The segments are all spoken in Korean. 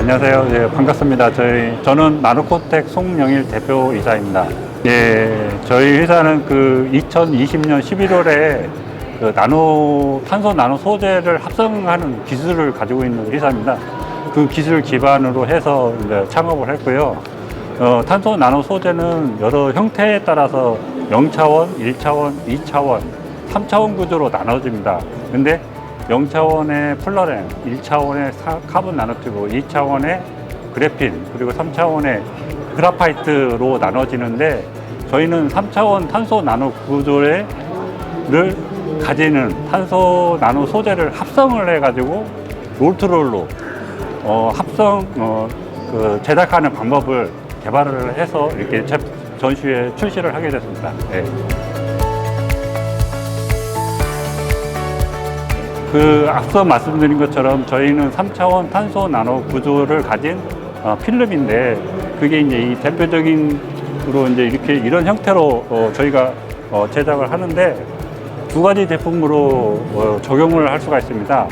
안녕하세요. 예, 반갑습니다. 저희 저는 나노코텍 송영일 대표이사입니다. 예, 저희 회사는 그 2020년 11월에 그 나노 탄소 나노 소재를 합성하는 기술을 가지고 있는 회사입니다. 그 기술 기반으로 해서 이제 창업을 했고요. 어, 탄소 나노 소재는 여러 형태에 따라서 0차원, 1차원, 2차원, 3차원 구조로 나눠집니다. 근데 0차원의 플러렌, 1차원의 카본 나노튜브, 2차원의 그래핀, 그리고 3차원의 그라파이트로 나눠지는데 저희는 3차원 탄소 나노 구조를 가지는 탄소 나노 소재를 합성을 해가지고 롤트롤로 어, 합성 어, 그 제작하는 방법을 개발을 해서 이렇게 제- 전시회 출시를 하게 됐습니다. 예. 그 앞서 말씀드린 것처럼 저희는 3차원 탄소 나노 구조를 가진 어, 필름인데 그게 이제 이 대표적인으로 이제 이렇게 이런 형태로 어, 저희가 어, 제작을 하는데 두 가지 제품으로 어, 적용을 할 수가 있습니다.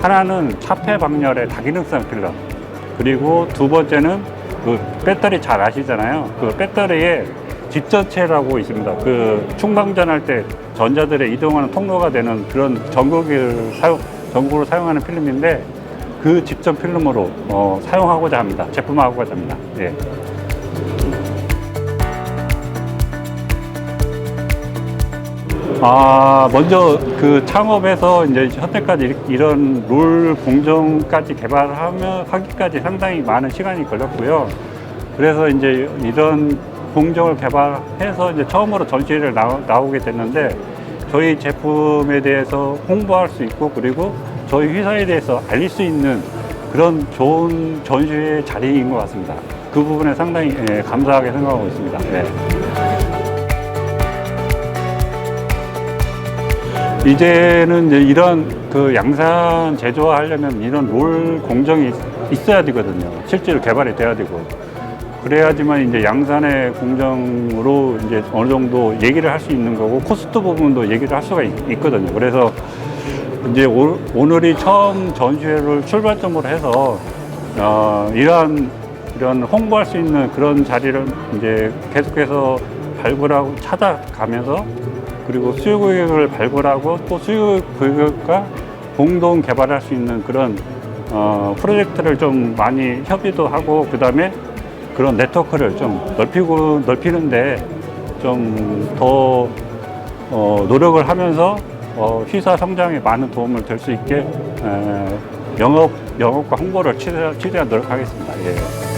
하나는 차폐 방열의 다기능성 필름 그리고 두 번째는 그 배터리 잘 아시잖아요. 그 배터리에 집전체라고 있습니다. 그 충방전할 때 전자들의 이동하는 통로가 되는 그런 전극을 사용, 전구를 사용하는 필름인데 그 집전 필름으로 어, 사용하고자 합니다. 제품화하고자 합니다. 예. 아, 먼저 그 창업에서 이제 현재까지 이- 이런 롤 공정까지 개발하면 하기까지 상당히 많은 시간이 걸렸고요. 그래서 이제 이런 공정을 개발해서 이제 처음으로 전시회를 나, 나오게 됐는데 저희 제품에 대해서 홍보할 수 있고 그리고 저희 회사에 대해서 알릴 수 있는 그런 좋은 전시회 자리인 것 같습니다. 그 부분에 상당히 예, 감사하게 생각하고 있습니다. 예. 이제는 이제 이런 그 양산 제조하려면 이런 롤 공정이 있어야 되거든요. 실제로 개발이 돼야 되고. 그래야지만 이제 양산의 공정으로 이제 어느 정도 얘기를 할 수 있는 거고 코스트 부분도 얘기를 할 수가 있, 거든요. 그래서 이제 오, 오늘이 처음 전시회를 출발점으로 해서 어, 이러한 이런 홍보할 수 있는 그런 자리를 이제 계속해서 발굴하고 찾아가면서 그리고 수요 구역을 발굴하고 또 수요 구역과 공동 개발할 수 있는 그런 어, 프로젝트를 좀 많이 협의도 하고 그 다음에 그런 네트워크를 좀 넓히고 넓히는데 좀더 어, 노력을 하면서 어, 회사 성장에 많은 도움을 될 수 있게 에, 영업 영업과 홍보를 최대한, 최대한 노력하겠습니다. 예.